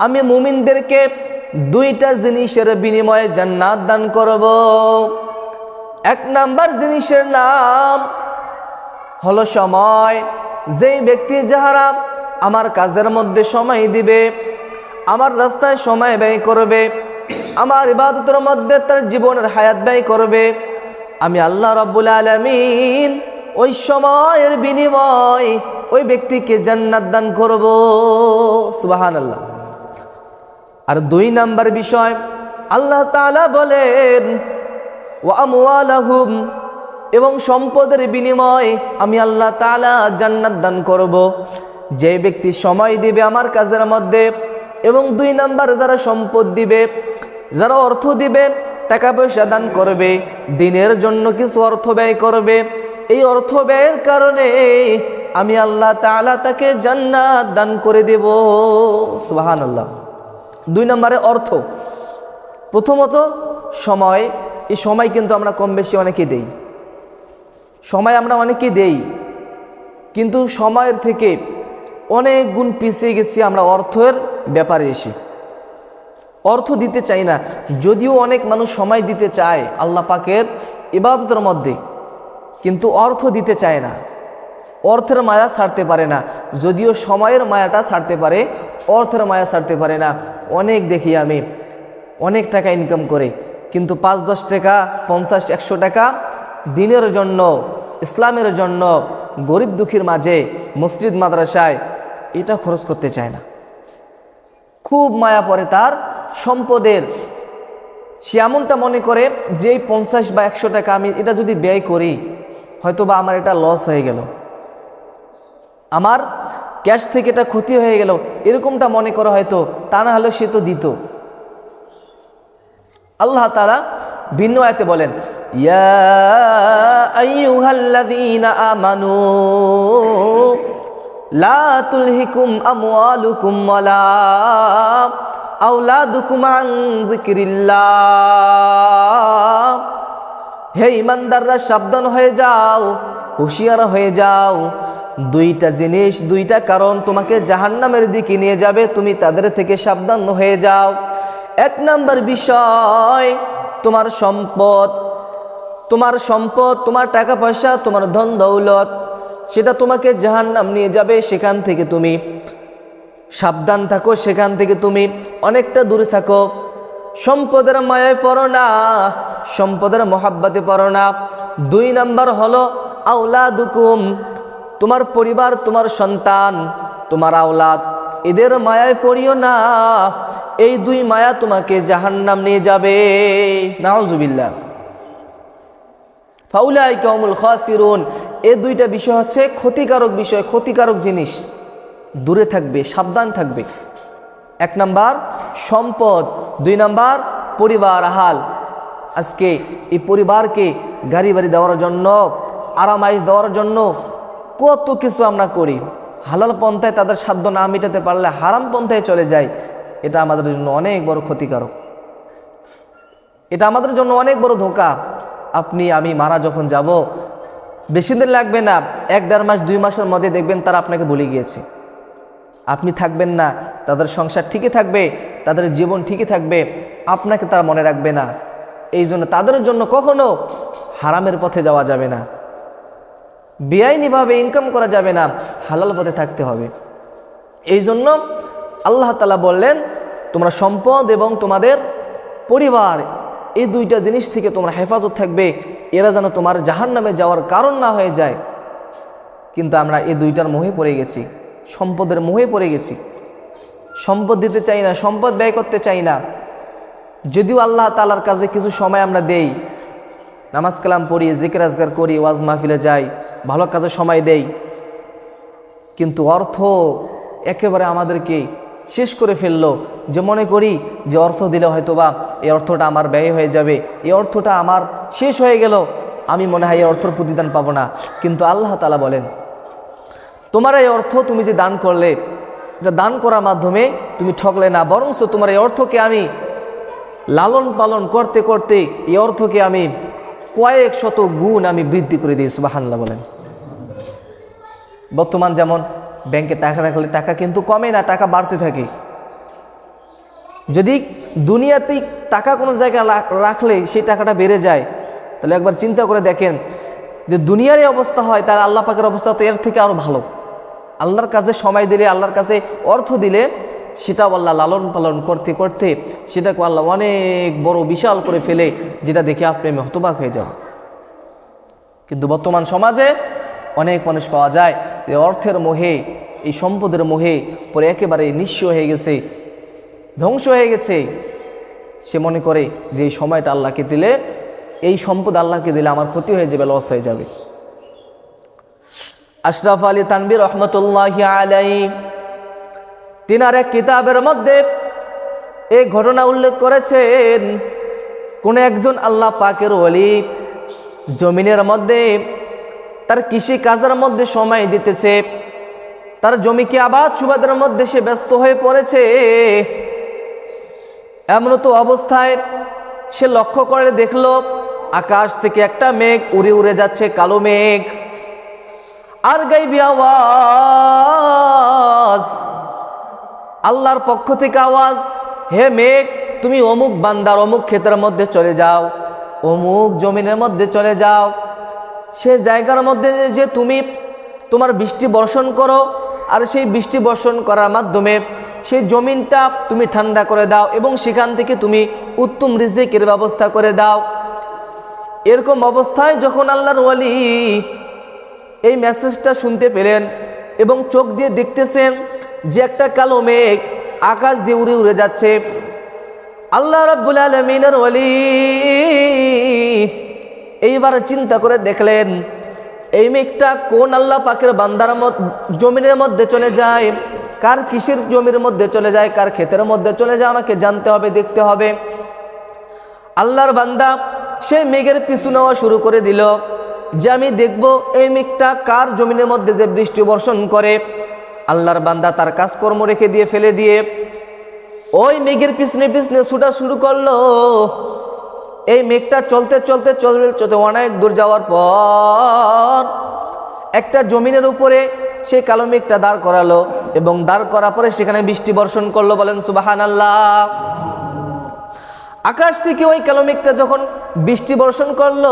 আমি মুমিনদেরকে দুইটা জিনিসের বিনিময়ে জান্নাত দান করব। এক নাম্বার জিনিসের নাম হলো সময়। যেই ব্যক্তি যাহারা আমার কাজের মধ্যে সময় দিবে, আমার রাস্তায় সময় ব্যয় করবে, আমার ইবাদতের মধ্যে তার জীবনের হায়াত ব্যয় করবে, আমি আল্লাহ রব্বুল আলমিন ওই সময়ের বিনিময় ওই ব্যক্তিকে জান্নাত দান করব। সুবাহান আল্লাহ আর দুই নাম্বার বিষয়, আল্লাহ তাআলা বলেন ও এবং সম্পদের বিনিময় আমি আল্লাহ তালা জান্নাত দান করব। যে ব্যক্তি সময় দিবে আমার কাজের মধ্যে, এবং দুই নাম্বার যারা সম্পদ দিবে, যারা অর্থ দিবে, টাকা পয়সা দান করবে, দিনের জন্য কিছু অর্থ ব্যয় করবে এই অর্থ ব্যয়ের কারণে আমি আল্লাহ তাআলা তাকে জান্নাত দান করে দেব। সুবহানাল্লাহ। দুই নম্বরে অর্থ। প্রথমত, সময়। এই সময় কিন্তু আমরা কম বেশি অনেকে দেই। সময় আমরা অনেকে দেই। কিন্তু সময়ের থেকে অনেক গুণ পিছিয়ে গেছি আমরা অর্থের ব্যাপারে এসে। অর্থ দিতে চাই না। যদিও অনেক মানুষ সময় দিতে চায় আল্লাহ পাকের ইবাদতের মধ্যে। কিন্তু অর্থ দিতে চায় না। অর্থের মায়া ছাড়তে পারে না। যদিও সময়ের মায়াটা ছাড়তে পারে, অর্থের মায়া ছাড়তে পারে না। অনেক দেখি আমি, অনেক টাকা ইনকাম করে। কিন্তু পাঁচ, দশ টাকা, পঞ্চাশ, একশো টাকা দিনের জন্য, ইসলামের জন্য, গরিব দুঃখীর মাঝে, মসজিদ, মাদ্রাসায় এটা খরচ করতে চায় না। খুব মায়া পড়ে তার সম্পদের। সে এমনটা মনে করে যে পঞ্চাশ বা একশো টাকা আমি এটা যদি ব্যয় করি হয়তো বা আমার এটা লস হয়ে গেল। আমার ক্যাশ থেকে এটা ক্ষতি হয়ে গেল। এরকমটা মনে করা হয়তো, তা না হলে সে তো দিত। আল্লাহ তালা ভিন্ন আয়তে বলেন আমানু, লা তুলহিকুম হে ইমানদাররা, সাবধান হয়ে যাও, হুঁশিয়ার হয়ে যাও। দুইটা জিনিস, দুইটা কারণ তোমাকে জাহান্নামের দিকে নিয়ে যাবে, তুমি তাদের থেকে সাবধান হয়ে যাও। এক নাম্বার বিষয়, তোমার সম্পদ। তোমার সম্পদ, তোমার টাকা পয়সা তোমার ধন দৌলত সেটা তোমাকে জাহান্নাম নিয়ে যাবে সেখান থেকে তুমি। সাবধান থাকো সেখান থেকে তুমি। অনেকটা দূরে থাকো। সম্পদের মায়ায় পড়ো না, সম্পদের মহাব্বাতে পড়ো না। দুই নাম্বার হলো আওলাদুকুম, তোমার পরিবার, তোমার সন্তান, তোমার আওলাদ। এদের মায়ায় পড়িও না, এই দুই মায়া তোমাকে জাহান্নাম নিয়ে যাবে। নাওজুবিল্লাহ ফাউলাই কমুল খাসিরুন। এ দুইটা বিষয় হচ্ছে ক্ষতিকারক বিষয়, ক্ষতিকারক জিনিস। দূরে থাকবে, সাবধান থাকবে। এক নাম্বার সম্পদ, দুই নাম্বার পরিবার হাল। আজকে এই পরিবারকে গাড়ি বাড়ি দেওয়ার জন্য আরামাইশ দেওয়ার জন্য কত কিছু আমরা করি। হালাল পন্থায় তাদের সাধ্য না মেটাতে পারলে হারাম পন্থায় চলে যায়। এটা আমাদের জন্য অনেক বড় ক্ষতিকারক। এটা আমাদের জন্য অনেক বড় ধোকা। আপনি, আমি মারা যখন যাব, বেশি দিন লাগবে না, এক দেড় মাস, দুই মাসের মধ্যে দেখবেন তারা আপনাকে ভুলে গিয়েছে। আপনি থাকবেন না, তাদের সংসার ঠিকই থাকবে, তাদের জীবন ঠিকই থাকবে, আপনাকে তারা মনে রাখবে না। এই জন্য তাদের জন্য কখনো হারামের পথে যাওয়া যাবে না। বেআইনিভাবে ইনকাম করা যাবে না, হালাল পথে থাকতে হবে। এই জন্য আল্লাহ তালা বললেন, তোমরা সম্পদ এবং তোমাদের পরিবার, এই দুইটা জিনিস থেকে তোমরা হেফাজত থাকবে, এরা যেন তোমার জাহান নামে যাওয়ার কারণ না হয়ে যায়। কিন্তু আমরা এই দুইটার মোহে পড়ে গেছি। সম্পদের মোহে পড়ে গেছি। সম্পদ দিতে চাই না, সম্পদ ব্যয় করতে চাই না। যদিও আল্লাহ তালার কাজে কিছু সময় আমরা দেই, নামাজ কালাম পড়ি, জিকির আজগার করি, ওয়াজ মাহফিলে যাই, ভালো কাজে সময় দেই। কিন্তু অর্থ একেবারে আমাদেরকে শেষ করে ফেলল যে মনে করি যে অর্থ দিলে হয়তো বা এই অর্থটা আমার ব্যয় হয়ে যাবে, এই অর্থটা আমার শেষ হয়ে গেল, আমি মনে হয় এই অর্থর প্রতিদান পাবো না। কিন্তু আল্লাহ তালা বলেন তোমার এই অর্থ তুমি যে দান করলে, এটা দান করার মাধ্যমে তুমি ঠকলে না। বরঞ্চ তোমার এই অর্থকে আমি লালন পালন করতে করতে এই অর্থকে আমি কয়েক শত গুণ আমি বৃদ্ধি করে দিয়েছি সুবাহান্লাহ বলেন। বর্তমান যেমন ব্যাংকে টাকা রাখলে টাকা কিন্তু কমে না, টাকা বাড়তে থাকে। যদি দুনিয়াতেই টাকা কোনো জায়গায় রাখলে সেই টাকাটা বেড়ে যায়, তাহলে একবার চিন্তা করে দেখেন যে দুনিয়ার এই অবস্থা হয় তাহলে আল্লাহ পাকের অবস্থা তো এর থেকে আরও ভালো। আল্লাহর কাছে সময় দিলে, আল্লাহর কাছে অর্থ দিলে সেটাও আল্লাহ লালন পালন করতে করতে সেটাকে আল্লাহ অনেক বড় বিশাল করে ফেলে, যেটা দেখে আপনি আমি হতবাক হয়ে যাব কিন্তু বর্তমান সমাজে অনেক মানুষ পাওয়া যায় যে অর্থের মোহে, এই সম্পদের মোহে পরে একেবারে নিঃস্ব হয়ে গেছে, ধ্বংস হয়ে গেছে। সে মনে করে যে এই সময়টা আল্লাহকে দিলে, এই সম্পদ আল্লাহকে দিলে আমার ক্ষতি হয়ে যাবে লস হয়ে যাবে। আশরাফ আলী তানবির রহমতুল্লাহ আলাই তিনার এক কিতাবের মধ্যে এই ঘটনা উল্লেখ করেছেন, কোন একজন আল্লাহ পাকের ওলি জমিনের মধ্যে তার কৃষি কাজের মধ্যে সময় দিতেছে, তার জমিকে আবাদ সুবাদের মধ্যে সে ব্যস্ত হয়ে পড়েছে, এমন তো অবস্থায় সে লক্ষ্য করে দেখল, আকাশ থেকে একটা মেঘ উড়ে উড়ে যাচ্ছে কালো মেঘ। আর গাইবি আওয়াজ। আল্লাহর পক্ষ থেকে আওয়াজ, হে মেঘ, তুমি অমুক বান্দার অমুক ক্ষেতের মধ্যে চলে যাও, অমুক জমিনের মধ্যে চলে যাও। সে জায়গার মধ্যে যে তুমি তোমার বৃষ্টি বর্ষণ করো, আর সেই বৃষ্টি বর্ষণ করার মাধ্যমে সেই জমিনটা তুমি ঠান্ডা করে দাও এবং সেখান থেকে তুমি উত্তম রিজিকের ব্যবস্থা করে দাও। এরকম অবস্থায় যখন আল্লাহর ওয়ালি এই মেসেজটা শুনতে পেলেন এবং চোখ দিয়ে দেখতেছেন যে একটা কালো মেঘ আকাশ দিয়ে উড়ে উড়ে যাচ্ছে। আল্লাহ রাব্বুল আলমিনের ওয়ালি এইবার চিন্তা করে দেখলেন, এই মেঘটা কোন আল্লাহ পাকের বান্দার জমিনের মধ্যে চলে যায়, কার কৃষির জমির মধ্যে চলে যায়, কার ক্ষেতের মধ্যে চলে যায়, আমাকে জানতে হবে, দেখতে হবে। আল্লাহর বান্দা সেই মেঘের পিছু নেওয়া শুরু করে দিল। যে আমি দেখব এই মেঘটা কার জমিনের মধ্যে যে বৃষ্টি বর্ষণ করে? আল্লাহর বান্দা তার কাজকর্ম রেখে দিয়ে ফেলে দিয়ে ওই মেঘের পিছনে পিছনে ছুটা শুরু করল। এই মেঘটা চলতে চলতে চলতে চলতে অনেক দূর যাওয়ার পর একটা জমিনের উপরে সেই কালো মেঘটা দাঁড় করালো এবং দাঁড় করার পরে সেখানে বৃষ্টি বর্ষণ করল বলেন সুবাহান আল্লাহ আকাশ থেকে ওই কালো মেঘটা যখন বৃষ্টি বর্ষণ করল।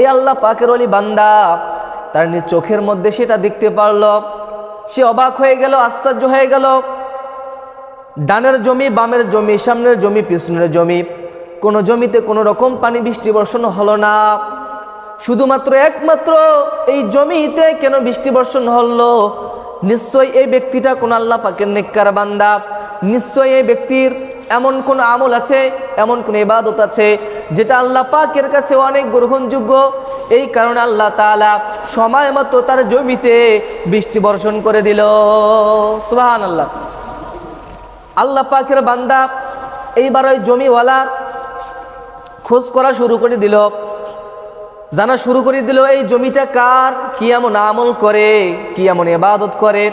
এই আল্লাহ পাকের অলি বান্দা, তার নিজ চোখের মধ্যে সেটা দেখতে পারল। সে অবাক হয়ে গেল, আশ্চর্য হয়ে গেল। ডানের জমি, বামের জমি, সামনের জমি, পিছনের জমি, কোনো জমিতে কোনো রকম পানি বৃষ্টি বর্ষণ হলো না। শুধুমাত্র একমাত্র এই জমিতে কেন বৃষ্টি বর্ষণ হলো? নিশ্চয়ই এই ব্যক্তিটা কোন আল্লাহ পাকের নেককার বান্দা। নিশ্চয়ই এই ব্যক্তির এমন কোন আমল আছে, এমন কোন ইবাদত আছে যেটা আল্লাহ পাকের কাছে অনেক গ্রহণযোগ্য। এই কারণে আল্লাহ তাআলা সময় মতো তার জমিতে বৃষ্টি বর্ষণ করে দিল। সুবাহান আল্লাহ আল্লাহ পাকের বান্দা এইবার ওই জমিওয়ালা খোঁজ করা শুরু করে দিল। জানা শুরু করে দিল, এই জমিটা কার? কি এমন আমল করে? কি এমন ইবাদত করে?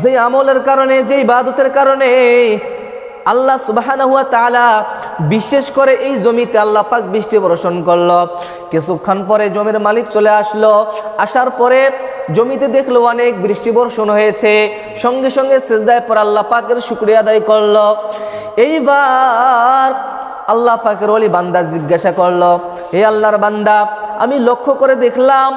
যে আমলের কারণে যে ইবাদতের কারণে আল্লাহ সুবাহানা হুয়া তাআলা বিশেষ করে এই জমিতে আল্লাহ পাক বৃষ্টি বর্ষণ করল। কিছুক্ষণ পরে জমির মালিক চলে আসলো। আসার পরে জমিতে দেখল অনেক বৃষ্টি বর্ষণ হয়েছে। সঙ্গে সঙ্গে সেজদায় পর আল্লাহ পাকের শুক্রিয়া আদায় করল। এইবার আল্লাহ পাকের ওলি বান্দা জিজ্ঞাসা করল, হে আল্লাহর বান্দা, আমি লক্ষ্য করে দেখলাম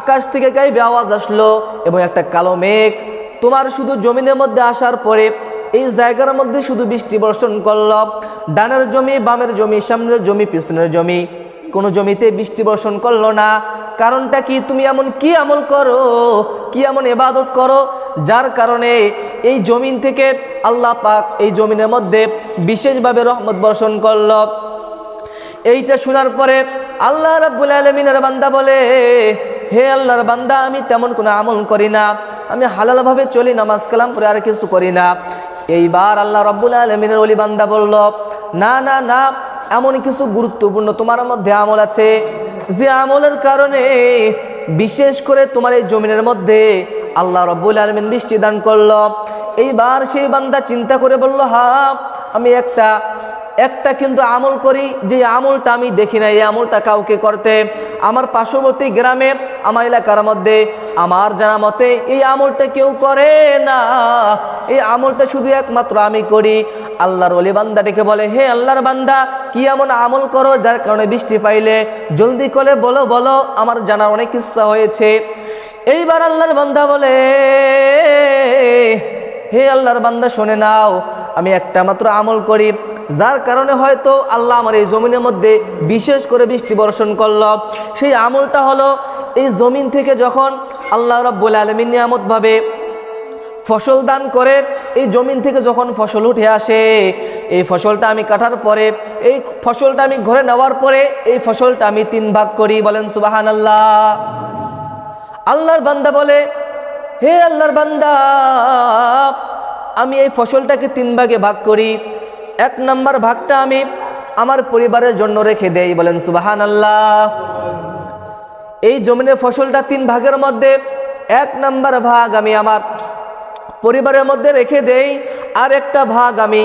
আকাশ থেকে গাইবে আওয়াজ আসলো এবং একটা কালো মেঘ। তোমার শুধু জমিনের মধ্যে আসার পরে এই জায়গার মধ্যে শুধু বৃষ্টি বর্ষণ করল ডানের জমি, বামের জমি, সামনের জমি, পিছনের জমি। কোনো জমিতে বৃষ্টি বর্ষণ করল না। কারণটা কি? তুমি এমন কি আমল করো? কি এমন এবাদত করো? যার কারণে এই জমিন থেকে আল্লাহ পাক এই জমিনের মধ্যে বিশেষভাবে রহমত বর্ষণ করল। এইটা শোনার পরে আল্লাহ রাব্বুল আলমিনের বান্দা বলে, হে আল্লাহর বান্দা, আমি তেমন কোনো আমল করি না। আমি হালালভাবে চলি, নামাজ কালাম পরে আর কিছু করি না। এইবার আল্লাহ রব্বুল আলমিনের অলি বান্দা বলল, না না না, এমন কিছু গুরুত্বপূর্ণ তোমার মধ্যে আমল আছে যে আমলের কারণে বিশেষ করে তোমার এই জমিনের মধ্যে আল্লাহ রব্বুল আলমিন বৃষ্টি দান করল? এইবার সেই বান্দা চিন্তা করে বলল, হা, আমি একটা একটা কিন্তু আমল করি, যে আমলটা আমি দেখি না এই আমলটা কাউকে করতে। আমার পার্শ্ববর্তী গ্রামে, আমার এলাকার মধ্যে আমার জানা মতে, এই আমলটা কেউ করে না। এই আমলটা শুধু একমাত্র আমি করি। আল্লাহর অলি বান্দা ডেকে বলে, হে আল্লাহর বান্দা, কি এমন আমল করো যার কারণে বৃষ্টি পাইলে? জলদি করে বলো বলো, আমার জানার অনেক ইচ্ছা হয়েছে। এইবার আল্লাহর বান্দা বলে, হে আল্লাহর বান্দা, শুনে নাও, আমি একটা মাত্র আমল করি। যার কারণে হয়তো আল্লাহ আমার এই জমিনের মধ্যে বিশেষ করে বৃষ্টি বর্ষণ করল। সেই আমলটা হলো এই জমিন থেকে যখন আল্লাহ রব্বুল আলমিন নিয়ামতভাবে ফসল দান করে, এই জমিন থেকে যখন ফসল উঠে আসে, এই ফসলটা আমি কাটার পরে, এই ফসলটা আমি ঘরে নেওয়ার পরে, এই ফসলটা আমি তিন ভাগ করি, বলেন সুবাহান আল্লাহ আল্লাহর বান্দা বলে, হে আল্লাহর বান্দা, আমি এই ফসলটাকে তিন ভাগে ভাগ করি। এক নম্বর ভাগটা আমি আমার পরিবারের জন্য রেখে দেই, বলেন সুবাহান আল্লাহ এই জমিনের ফসলটা তিন ভাগের মধ্যে, এক নাম্বার ভাগ আমি আমার পরিবারের মধ্যে রেখে দেই, আর একটা ভাগ আমি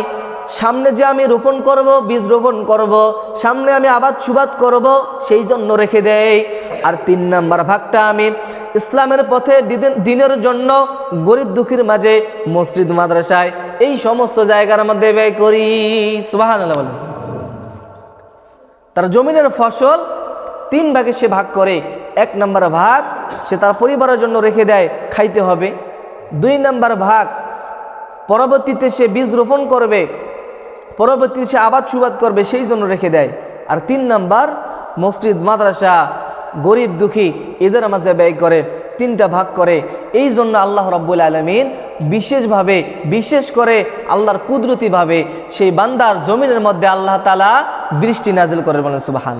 সামনে যে আমি রোপণ করব, বীজ রোপণ করব, সামনে আমি আবাদ সুবাদ করব, সেই জন্য রেখে দেই। আর তিন নাম্বার ভাগটা আমি ইসলামের পথে দিনের জন্য গরিব দুঃখীর মাঝে মসজিদ, মাদ্রাসায় এই সমস্ত জায়গার মধ্যে ব্যয় করি। সুবাহান তার জমিনের ফসল তিন ভাগে সে ভাগ করে এক নম্বর ভাগ সে তার পরিবারের জন্য রেখে দেয়, খাইতে হবে। দুই নম্বর ভাগ, পরবর্তীতে সে বীজ রোপণ করবে, পরবর্তীতে সে আবাদ সুবাদ করবে, সেই জন্য রেখে দেয়। আর তিন নম্বর, মসজিদ, মাদ্রাসা, গরিব, দুঃখী এদের মাঝে ব্যয় করে, তিনটা ভাগ করে। এই জন্য আল্লাহ রব্বুল আলমিন বিশেষভাবে, বিশেষ করে আল্লাহর কুদরতিভাবে সেই বান্দার জমিনের মধ্যে আল্লাহ তালা বৃষ্টি নাজিল করে বলেন সুবাহান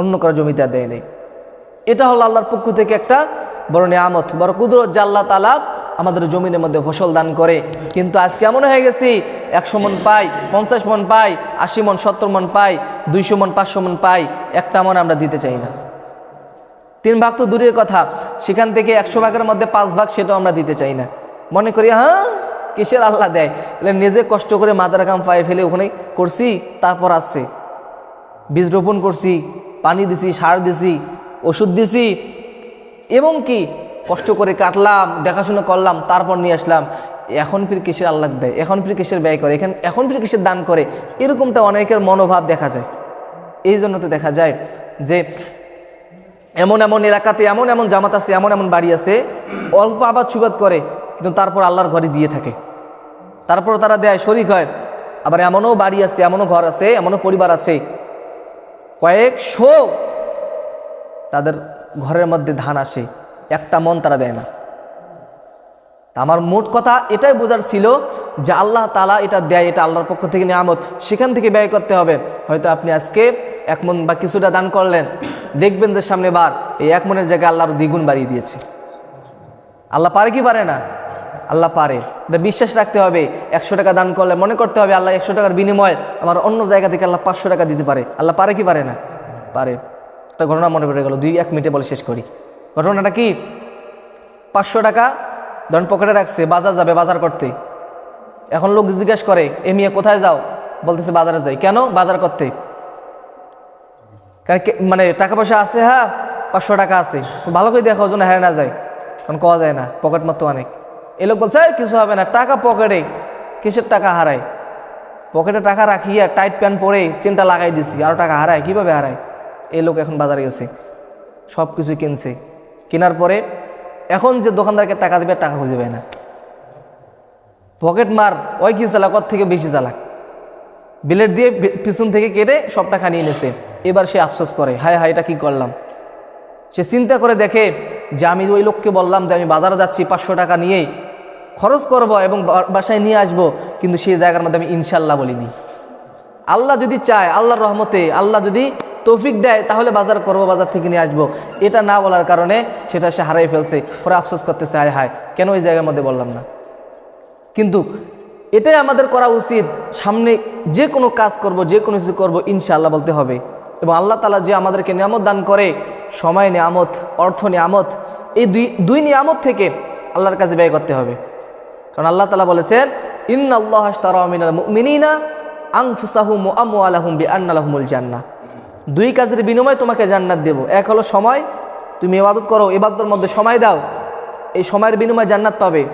অন্য কারও জমিতে দেয় নেই। এটা হলো আল্লাহর পক্ষ থেকে একটা বড় নিয়ামত, বড় কুদরত জাল্লা আল্লাহ তালা আমাদের জমিনের মধ্যে ফসল দান করে। কিন্তু আজকে এমন হয়ে গেছি, একশো মন পাই, পঞ্চাশ মন পাই, আশি মন, সত্তর মন পাই, দুইশো মন, পাঁচশো মন পাই, একটা মন আমরা দিতে চাই না। তিন ভাগ তো দূরের কথা, সেখান থেকে একশো ভাগের মধ্যে পাঁচ ভাগ সেটাও আমরা দিতে চাই না। মনে করি হ্যাঁ কিসের আল্লাহ দেয়? এলে নিজে কষ্ট করে মাদার কাম পায়ে ফেলে ওখানে করছি, তারপর আসছে। বীজ রোপণ করছি, পানি দিছি, সার দিছি ওষুধ দিছি এবং কি কষ্ট করে কাটলাম, দেখাশোনা করলাম, তারপর নিয়ে আসলাম। এখন ফির কিসের আল্লাহ দেয়? এখন ফির কিসের ব্যয় করে? এখান এখন ফির কিসের দান করে? এরকমটা অনেকের মনোভাব দেখা যায়। এই জন্য তো দেখা যায় যে এমন এমন এলাকাতে, এমন এমন জামাত আছে, এমন এমন বাড়ি আছে, অল্প আবার সুবাদ করে, কিন্তু তারপর আল্লাহর ঘরে দিয়ে থাকে। তারপর তারা দেয়, শরিক হয়। আবার এমনও বাড়ি আছে, এমনও ঘর আছে, এমনও পরিবার আছে। কয়েকশো তাদের ঘরের মধ্যে ধান আসে, একটা মন তারা দেয় না। আমার মোট কথা এটাই বোঝার ছিল যে আল্লাহ তালা এটা দেয়, এটা আল্লাহর পক্ষ থেকে নিয়ামত, সেখান থেকে ব্যয় করতে হবে। হয়তো আপনি আজকে এক মন বা কিছুটা দান করলেন, দেখবেন যে সামনে বার, এই এক মনের জায়গায় আল্লাহর দ্বিগুণ বাড়িয়ে দিয়েছে। আল্লাহ পারে কি পারে না? আল্লাহ পারে। এটা বিশ্বাস রাখতে হবে, একশো টাকা দান করলে মনে করতে হবে আল্লাহ একশো টাকার বিনিময়ে আমার অন্য জায়গা থেকে আল্লাহ পাঁচশো টাকা দিতে পারে। আল্লাহ পারে কি পারে না? পারে। একটা ঘটনা মনে পড়ে গেল। দুই এক মিনিটে বলে শেষ করি। ঘটনাটা কি? পাঁচশো টাকা ধরেন পকেটে রাখছে বাজার যাবে বাজার করতে। এখন লোক জিজ্ঞেস করে এ মিয়া কোথায় যাও? বলতেছে বাজারে যাই। কেন? বাজার করতে। মানে টাকা পয়সা আছে হ্যাঁ পাঁচশো টাকা আছে। ভালো করে দেখা জন্য হারে না যায়। কারণ কওয়া যায় না পকেট মতো অনেক। এ লোক বলছে "এই, কিছু হবে না। টাকা পকেটে কিসের টাকা হারায়? পকেটে টাকা রাখিয়া টাইট প্যান্ট পরে চেনটা লাগাই দিছি আরও টাকা হারায়। কীভাবে হারায়? এই লোক এখন বাজারে গেছে সব কিছু কিনছে। কেনার পরে এখন যে দোকানদারকে টাকা দেবে, টাকা খুঁজে পায় না। পকেট মার, ওই কি চালাক, ওর থেকে বেশি চালাক। বিলেট দিয়ে পিছন থেকে কেটে সব টাকা নিয়ে নিয়েছে এবার সে আফসোস করে, হায় হায়, এটা কী করলাম? সে চিন্তা করে দেখে যে আমি ওই লোককে বললাম যে আমি বাজারে যাচ্ছি, পাঁচশো টাকা নিয়ে খরচ করব এবং বাসায় নিয়ে আসব, কিন্তু সেই জায়গার মধ্যে আমি ইনশাল্লাহ বলিনি। আল্লাহ যদি চায়, আল্লাহর রহমতে, আল্লাহ যদি তৌফিক দেয়, তাহলে বাজার করব, বাজার থেকে নিয়ে আসব। এটা না বলার কারণে সেটা সে হারাই ফেলছে। পরে আফসোস করতেছে হায় হায়, কেন ওই জায়গার মধ্যে বললাম না? কিন্তু এটাই আমাদের করা উচিত। সামনে যে কোনো কাজ করব, যে কোনো কিছু করব, ইনশাআল্লাহ বলতে হবে। এবং আল্লাহ তালা যে আমাদেরকে নিয়ামত দান করে, সময় নিয়ামত, অর্থ নিয়ামত, এই দুই দুই নিয়ামত থেকে আল্লাহর কাছে ব্যয় করতে হবে। কারণ আল্লাহ তালা বলেছেন ইন আল্লাহ মিনাল মিনিনা আংফুসাহুম আমু আলাহুম বি আন্নালাহুমুল জান্না দুই কাজের বিনিময়ে তোমাকে জান্নাত দেব। এক হলো সময়, তুমি এবাদত করো, ইবাদতের মধ্যে সময় দাও। এই সময়ের বিনিময়ে জান্নাত পাবে।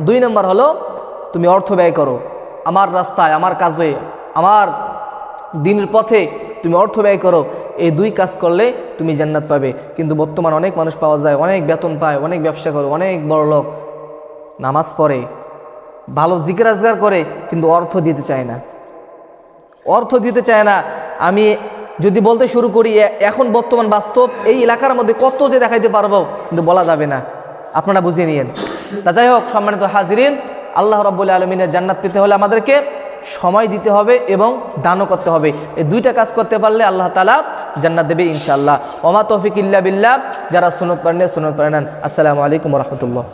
দুই নম্বর হলো, তুমি অর্থ ব্যয় করো। আমার রাস্তায়, আমার কাজে, আমার দিনের পথে তুমি অর্থ ব্যয় করো। এই দুই কাজ করলে তুমি জান্নাত পাবে। কিন্তু বর্তমান অনেক মানুষ পাওয়া যায়, অনেক বেতন পায়, অনেক ব্যবসা করে, অনেক বড় লোক নামাজ পড়ে, ভালো জিজ্ঞাসগার করে, কিন্তু অর্থ দিতে চায় না। অর্থ দিতে চায় না। আমি যদি বলতে শুরু করি এখন বর্তমান বাস্তব, এই এলাকার মধ্যে কত যে দেখাইতে পারব, কিন্তু বলা যাবে না। আপনারা বুঝিয়ে নিয়েন। তা যাই হোক, সম্মানিত হাজিরিন, আল্লাহ রব্বুল আলমিনের জান্নাত পেতে হলে আমাদেরকে সময় দিতে হবে এবং দানও করতে হবে। এই দুইটা কাজ করতে পারলে আল্লাহ তালা জান্নাত দেবে ইনশাআল্লাহ। ওমা তৌফিক ইল্লা বিল্লাহ। যারা সুনত পারেন সুনত পারেন আসসালামু আলাইকুম রহমতুল্লাহ।